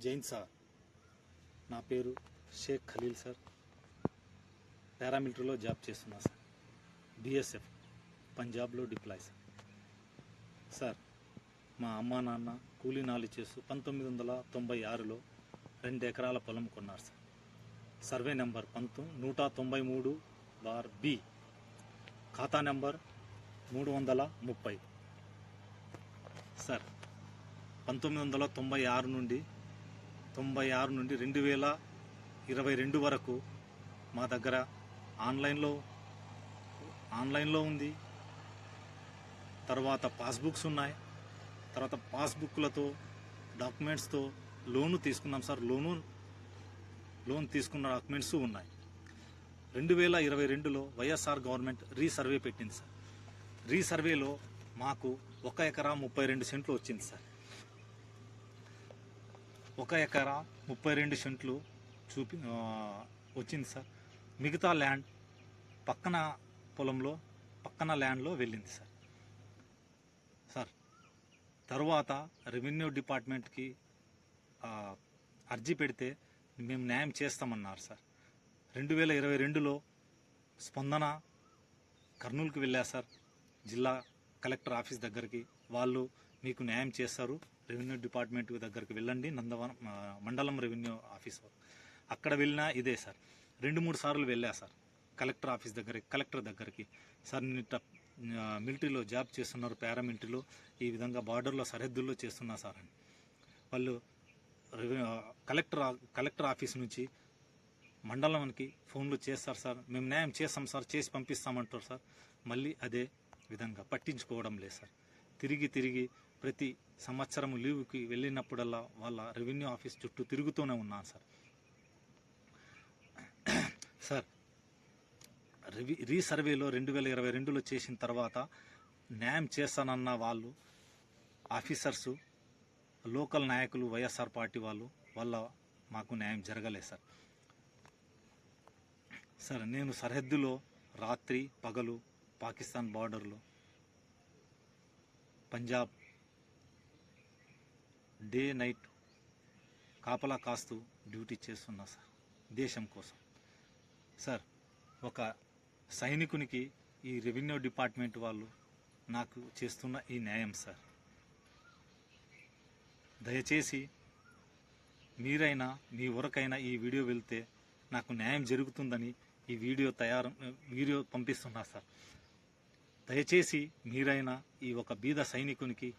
Jain sir. నా పేరు Sheikh Khaleel sir. పారామిలిటరీలో జాబ్ చేస్తున్నా సార్. బిఎస్ఎఫ్ పంజాబ్లో డిప్లాయ్ సార్. సార్ మా అమ్మ నాన్న కూలీ నాలి చేస్తూ పంతొమ్మిది వందల తొంభై ఆరులో రెండు ఎకరాల పొలం కొన్నారు సార్. సర్వే నెంబర్ పంతొమ్మిది నూట తొంభై మూడు బార్ బి. ఖాతా నెంబర్ మూడు వందల ముప్పై. సార్ పంతొమ్మిది వందల తొంభై ఆరు నుండి తొంభై ఆరు నుండి రెండు వేల ఇరవై రెండు వరకు మా దగ్గర ఆన్లైన్లో ఆన్లైన్లో ఉంది. తర్వాత పాస్బుక్స్ ఉన్నాయి. తర్వాత పాస్బుక్లతో డాక్యుమెంట్స్తో లోను తీసుకున్నాం సార్. లోను లోన్ తీసుకున్న డాక్యుమెంట్స్ ఉన్నాయి. రెండు వేల ఇరవై రెండులో వైఎస్ఆర్ గవర్నమెంట్ రీసర్వే పెట్టింది సార్. రీసర్వేలో మాకు ఒక ఎకరా ముప్పై రెండు సెంట్లు వచ్చింది సార్. ఒక ఎకరా ముప్పై రెండు సెంట్లు చూపి వచ్చింది సార్. మిగతా ల్యాండ్ పక్కన పొలంలో పక్కన ల్యాండ్లో వెళ్ళింది సార్. సార్ తర్వాత రెవెన్యూ డిపార్ట్మెంట్కి అర్జీ పెడితే మేము న్యాయం చేస్తామన్నారు సార్. రెండు వేల ఇరవై రెండులో స్పందన కర్నూలుకి వెళ్ళా సార్. జిల్లా కలెక్టర్ ఆఫీస్ దగ్గరికి వాళ్ళు మీకు న్యాయం చేస్తారు. రెవెన్యూ డిపార్ట్మెంట్ దగ్గరికి వెళ్ళండి నందవరం మండలం రెవెన్యూ ఆఫీస్ అక్కడ వెళ్ళినా ఇదే సార్. రెండు మూడు సార్లు వెళ్ళా సార్. కలెక్టర్ ఆఫీస్ దగ్గరికి కలెక్టర్ దగ్గరికి. సార్ నేను మిలిటరీలో జాబ్ చేస్తున్నారు పారామిలిటరీలో ఈ విధంగా బార్డర్లో సరిహద్దుల్లో చేస్తున్నా సార్ అని. వాళ్ళు రెవెన్యూ కలెక్టర్ కలెక్టర్ ఆఫీస్ నుంచి మండలానికి ఫోన్లు చేస్తారు సార్. మేము న్యాయం చేస్తాం సార్ చేసి పంపిస్తామంటారు సార్. మళ్ళీ అదే విధంగా పట్టించుకోవడం లేదు సార్. తిరిగి తిరిగి ప్రతి సంవత్సరం లీవ్కి వెళ్ళినప్పుడల్లా వాళ్ళ రెవెన్యూ ఆఫీస్ చుట్టూ తిరుగుతూనే ఉన్నాను సార్. సార్ రివి రీసర్వేలో రెండు వేల ఇరవై రెండులో చేసిన తర్వాత న్యాయం చేస్తానన్న వాళ్ళు ఆఫీసర్సు లోకల్ నాయకులు వైఎస్ఆర్ పార్టీ వాళ్ళు వల్ల మాకు న్యాయం జరగలేదు సార్. సార్ నేను సరిహద్దులో రాత్రి పగలు పాకిస్తాన్ బార్డర్లో పంజాబ్ డే నైట్ కాపలా కాస్తూ డ్యూటీ చేస్తున్నా సార్ దేశం కోసం. సార్ ఒక సైనికునికి ఈ రెవెన్యూ డిపార్ట్మెంట్ వాళ్ళు నాకు చేస్తున్న ఈ న్యాయం సార్. దయచేసి మీరైనా మీ వరకైనా ఈ వీడియో వెళ్తే నాకు న్యాయం జరుగుతుందని ఈ వీడియో తయారు వీడియో పంపిస్తున్నా సార్. దయచేసి మీరైనా ఈ ఒక బీద సైనికునికి